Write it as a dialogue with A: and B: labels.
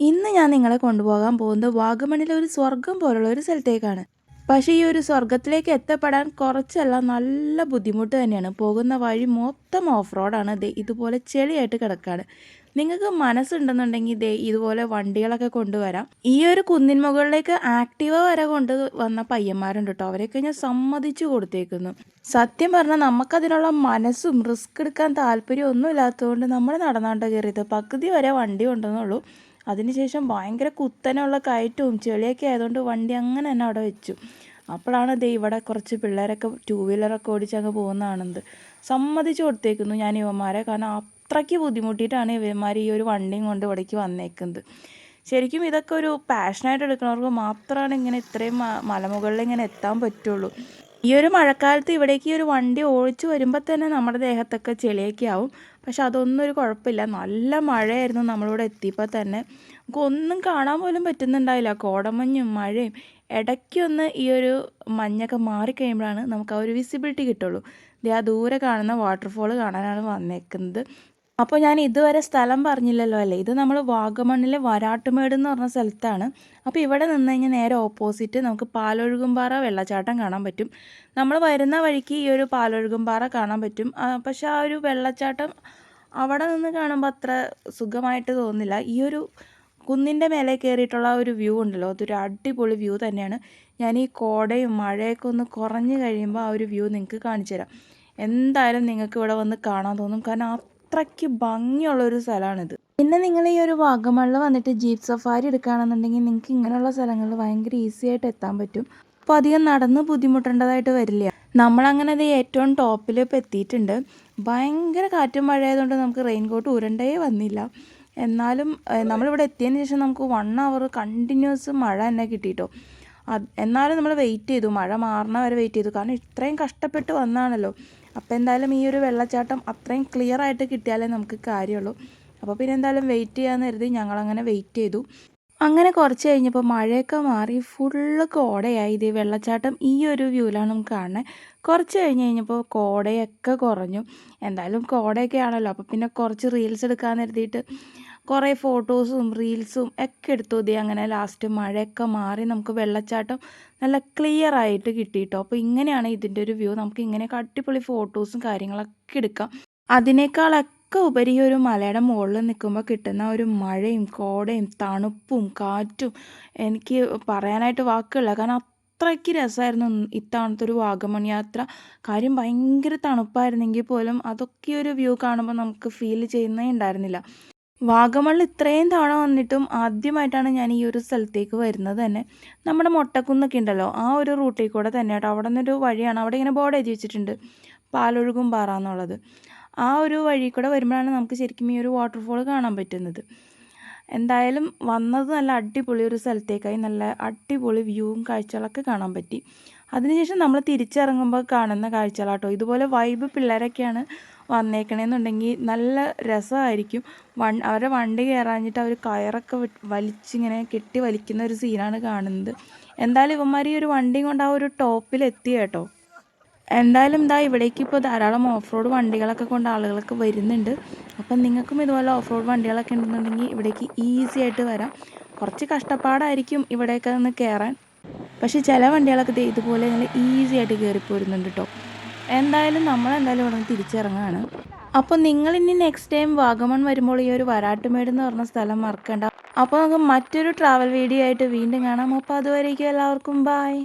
A: ഇന്ന് ഞാൻ നിങ്ങളെ കൊണ്ടുപോകാൻ പോകുന്നത് വാഗമണിലെ ഒരു സ്വർഗം പോലുള്ള ഒരു സ്ഥലത്തേക്കാണ്. പക്ഷേ ഈ ഒരു സ്വർഗത്തിലേക്ക് എത്തപ്പെടാൻ കുറച്ചല്ല നല്ല ബുദ്ധിമുട്ട് തന്നെയാണ്. പോകുന്ന വഴി മൊത്തം ഓഫ് റോഡാണ് ദേ ഇതുപോലെ ചെളിയായിട്ട് കിടക്കാണ്. നിങ്ങൾക്ക് മനസ്സുണ്ടെന്നുണ്ടെങ്കിൽ ദേ ഇതുപോലെ വണ്ടികളൊക്കെ കൊണ്ടുവരാം. ഈ ഒരു കുന്നിൻ മുകളിലേക്ക് ആക്റ്റീവ വരെ കൊണ്ട് വന്ന പയ്യന്മാരുണ്ട് കേട്ടോ. അവരെയൊക്കെ ഞാൻ സമ്മതിച്ചു കൊടുത്തേക്കുന്നു. സത്യം പറഞ്ഞാൽ നമുക്കതിനുള്ള മനസ്സും റിസ്ക് എടുക്കാൻ താല്പര്യം ഒന്നും ഇല്ലാത്തതുകൊണ്ട് നമ്മൾ നടന്നാണ്ട് കയറിയത്. പകുതി വരെ വണ്ടി കൊണ്ടുവന്നുള്ളൂ അതിനുശേഷം ഭയങ്കര കുത്തനെയുള്ള കയറ്റവും ചെളിയൊക്കെ ആയതുകൊണ്ട് വണ്ടി അങ്ങനെ തന്നെ അവിടെ വെച്ചു. അപ്പോഴാണ് ദേ ഇവിടെ കുറച്ച് പിള്ളേരൊക്കെ ടൂ വീലറൊക്കെ ഓടിച്ച് അങ്ങ് പോകുന്നതാണെന്ന് സമ്മതിച്ചു കൊടുത്തേക്കുന്നു ഞാൻ ഇവന്മാരെ. കാരണം അത്രയ്ക്ക് ബുദ്ധിമുട്ടിയിട്ടാണ് ഇവന്മാർ ഈ ഒരു വണ്ടിയും കൊണ്ട് ഇവിടേക്ക് വന്നേക്കുന്നത്. ശരിക്കും ഇതൊക്കെ ഒരു പാഷനായിട്ട് എടുക്കുന്നവർക്ക് മാത്രമാണ് ഇങ്ങനെ ഇത്രയും മലമുകളിൽ ഇങ്ങനെ എത്താൻ പറ്റുള്ളൂ. ഈ ഒരു മഴക്കാലത്ത് ഇവിടേക്ക് ഈ ഒരു വണ്ടി ഓടിച്ചു വരുമ്പോൾ തന്നെ നമ്മുടെ ദേഹത്തൊക്കെ ചെളിയൊക്കെ ആവും. പക്ഷെ അതൊന്നും ഒരു കുഴപ്പമില്ല. നല്ല മഴയായിരുന്നു നമ്മളിവിടെ എത്തിയപ്പോൾ തന്നെ. നമുക്ക് ഒന്നും കാണാൻ പോലും പറ്റുന്നുണ്ടായില്ല. കോടമഞ്ഞും മഴയും. ഇടയ്ക്കൊന്ന് ഈ ഒരു മഞ്ഞൊക്കെ മാറിക്കഴിയുമ്പോഴാണ് നമുക്ക് ആ ഒരു വിസിബിലിറ്റി കിട്ടുള്ളൂ. ദേ ആ ദൂരെ കാണുന്ന വാട്ടർഫോൾ കാണാനാണ് വന്നേക്കുന്നത്. അപ്പോൾ ഞാൻ ഇതുവരെ സ്ഥലം പറഞ്ഞില്ലല്ലോ അല്ലേ? ഇത് നമ്മൾ വാഗമണ്ണിലെ വരാട്ടുമേട് എന്ന് പറഞ്ഞ സ്ഥലത്താണ്. അപ്പോൾ ഇവിടെ നിന്ന് കഴിഞ്ഞാൽ നേരെ ഓപ്പോസിറ്റ് നമുക്ക് പാലൊഴുകുംപാറ വെള്ളച്ചാട്ടം കാണാൻ പറ്റും. നമ്മൾ വരുന്ന വഴിക്ക് ഈ ഒരു പാലൊഴുകുംപാറ കാണാൻ പറ്റും. പക്ഷേ ആ ഒരു വെള്ളച്ചാട്ടം അവിടെ നിന്ന് കാണുമ്പോൾ അത്ര സുഖമായിട്ട് തോന്നില്ല ഈ ഒരു കുന്നിന്റെ മേലെ കയറിയിട്ടുള്ള ഒരു വ്യൂ ഉണ്ടല്ലോ അതൊരു അടിപൊളി വ്യൂ തന്നെയാണ്. ഞാൻ ഈ കോടയും മഴയൊക്കെ ഒന്ന് കുറഞ്ഞു കഴിയുമ്പോൾ ആ ഒരു വ്യൂ നിങ്ങൾക്ക് കാണിച്ചു തരാം എന്തായാലും നിങ്ങൾക്ക് ഇവിടെ വന്ന് കാണാൻ തോന്നും. കാരണം അത്രയ്ക്ക് ഭംഗിയുള്ളൊരു സ്ഥലമാണിത്. പിന്നെ നിങ്ങൾ ഈ ഒരു വാഗമണിൽ വന്നിട്ട് ജീപ്പ് സഫാരി എടുക്കുകയാണെന്നുണ്ടെങ്കിൽ നിങ്ങൾക്ക് ഇങ്ങനെയുള്ള സ്ഥലങ്ങളിൽ ഭയങ്കര ഈസി ആയിട്ട് എത്താൻ പറ്റും. അപ്പോൾ അധികം നടന്ന് ബുദ്ധിമുട്ടേണ്ടതായിട്ട് വരില്ല. നമ്മളങ്ങനെ അത് ഏറ്റവും ടോപ്പിൽ ഇപ്പോൾ എത്തിയിട്ടുണ്ട്. ഭയങ്കര കാറ്റും മഴയായതുകൊണ്ട് നമുക്ക് റെയിൻ കോട്ട് ഉരണ്ടേ വന്നില്ല. എന്നാലും നമ്മളിവിടെ എത്തിയതിന് ശേഷം നമുക്ക് വൺ അവർ കണ്ടിന്യൂസ് മഴ തന്നെ കിട്ടിയിട്ടോ എന്നാലും നമ്മൾ വെയിറ്റ് ചെയ്തു. മഴ മാറണ വരെ വെയിറ്റ് ചെയ്തു. കാരണം ഇത്രയും കഷ്ടപ്പെട്ട് വന്നാണല്ലോ അപ്പോൾ എന്തായാലും ഈ ഒരു വെള്ളച്ചാട്ടം അത്രയും ക്ലിയർ ആയിട്ട് കിട്ടിയാലേ നമുക്ക് കാര്യമുള്ളൂ. അപ്പോൾ പിന്നെ എന്തായാലും വെയിറ്റ് ചെയ്യാമെന്ന് കരുതി ഞങ്ങളങ്ങനെ വെയിറ്റ് ചെയ്തു. അങ്ങനെ കുറച്ച് കഴിഞ്ഞപ്പോൾ മഴയൊക്കെ മാറി ഫുള്ള് കോടയായി. ഇത് വെള്ളച്ചാട്ടം ഈ ഒരു വ്യൂവിലാണ് നമുക്ക് കാണുന്നത് കുറച്ച് കഴിഞ്ഞ് കഴിഞ്ഞപ്പോൾ കോടയൊക്കെ കുറഞ്ഞു. എന്തായാലും കോടയൊക്കെ ആണല്ലോ. അപ്പോൾ പിന്നെ കുറച്ച് റീൽസ് എടുക്കാൻ കരുതിയിട്ട് കുറേ ഫോട്ടോസും റീൽസും ഒക്കെ എടുത്തു. മതി അങ്ങനെ ലാസ്റ്റ് മഴയൊക്കെ മാറി നമുക്ക് വെള്ളച്ചാട്ടം നല്ല ക്ലിയർ ആയിട്ട് കിട്ടിയിട്ടോ. അപ്പോൾ ഇങ്ങനെയാണ് ഇതിന്റെ ഒരു വ്യൂ നമുക്ക് ഇങ്ങനെയൊക്കെ അടിപൊളി ഫോട്ടോസും കാര്യങ്ങളൊക്കെ എടുക്കാം. അതിനേക്കാളൊക്കെ ഉപരി ഒരു മലയുടെ മുകളിൽ നിൽക്കുമ്പോൾ കിട്ടുന്ന ഒരു മഴയും കോടയും തണുപ്പും കാറ്റും എനിക്ക് പറയാനായിട്ട് വാക്കുകളില്ല. കാരണം അത്രയ്ക്ക് രസമായിരുന്നു ഇത്തവണത്തെ ഒരു വാഗമൺ യാത്ര കാര്യം ഭയങ്കര തണുപ്പായിരുന്നെങ്കിൽ പോലും അതൊക്കെ ഒരു വ്യൂ കാണുമ്പോൾ നമുക്ക് ഫീൽ ചെയ്യുന്നേ ഉണ്ടായിരുന്നില്ല. വാഗമണിൽ ഇത്രയും തവണ വന്നിട്ടും ആദ്യമായിട്ടാണ് ഞാൻ ഈ ഒരു സ്ഥലത്തേക്ക് വരുന്നത് തന്നെ. നമ്മുടെ മുട്ടക്കുന്നൊക്കെ ഉണ്ടല്ലോ ആ ഒരു റൂട്ടിൽ കൂടെ തന്നെ കേട്ടോ. അവിടെ നിന്നൊരു വഴിയാണ് അവിടെ ഇങ്ങനെ ബോർഡ് എഴുതി വെച്ചിട്ടുണ്ട് പാലൊഴുകും പാറ എന്നുള്ളത്. ആ ഒരു വഴി കൂടെ വരുമ്പോഴാണ് നമുക്ക് ശരിക്കും ഈ ഒരു വാട്ടർഫോൾ കാണാൻ പറ്റുന്നത്. എന്തായാലും വന്നത് നല്ല അടിപൊളി ഒരു സ്ഥലത്തേക്കായി നല്ല അടിപൊളി വ്യൂവും കാഴ്ചകളൊക്കെ കാണാൻ പറ്റി. അതിനുശേഷം നമ്മൾ തിരിച്ചിറങ്ങുമ്പോൾ കാണുന്ന കാഴ്ചകളാട്ടോ. ഇതുപോലെ വൈബ് പിള്ളേരൊക്കെയാണ് വന്നേക്കണേന്നുണ്ടെങ്കിൽ നല്ല രസമായിരിക്കും. വൺ അവരുടെ വണ്ടി കയറാഞ്ഞിട്ട് അവർ കയറൊക്കെ വലിച്ചിങ്ങനെ കെട്ടി വലിക്കുന്ന ഒരു സീനാണ് കാണുന്നത്. എന്തായാലും ഇവന്മാർ ഈ ഒരു വണ്ടിയും കൊണ്ട് ആ ഒരു ടോപ്പിൽ എത്തി കേട്ടോ. എന്തായാലും എന്താ ഇവിടേക്ക് ഇപ്പോൾ ധാരാളം ഓഫ് റോഡ് വണ്ടികളൊക്കെ കൊണ്ട് ആളുകളൊക്കെ വരുന്നുണ്ട്. അപ്പം നിങ്ങൾക്കും ഇതുപോലെ ഓഫ് റോഡ് വണ്ടികളൊക്കെ ഉണ്ടെന്നുണ്ടെങ്കിൽ ഇവിടേക്ക് ഈസി ആയിട്ട് വരാം. കുറച്ച് കഷ്ടപ്പാടായിരിക്കും ഇവിടെയൊക്കെ കയറാൻ. പക്ഷേ ചില വണ്ടികളൊക്കെ ഇതുപോലെ നല്ല ഈസി ആയിട്ട് കയറിപ്പോരുന്നുണ്ട് കേട്ടോ എന്തായാലും നമ്മളെന്തായാലും ഇവിടെ നിന്ന് തിരിച്ചിറങ്ങുകയാണ് അപ്പോൾ നിങ്ങൾ ഇനി നെക്സ്റ്റ് ടൈം വാഗമൺ വരുമ്പോൾ ഈ ഒരു വരാട്ടുമേട് എന്ന് പറഞ്ഞ സ്ഥലം മറക്കണ്ട. അപ്പോൾ നമുക്ക് മറ്റൊരു ട്രാവൽ വീഡിയോ ആയിട്ട് വീണ്ടും കാണാം. അപ്പോൾ അതുവരേക്കും എല്ലാവർക്കും ബായ്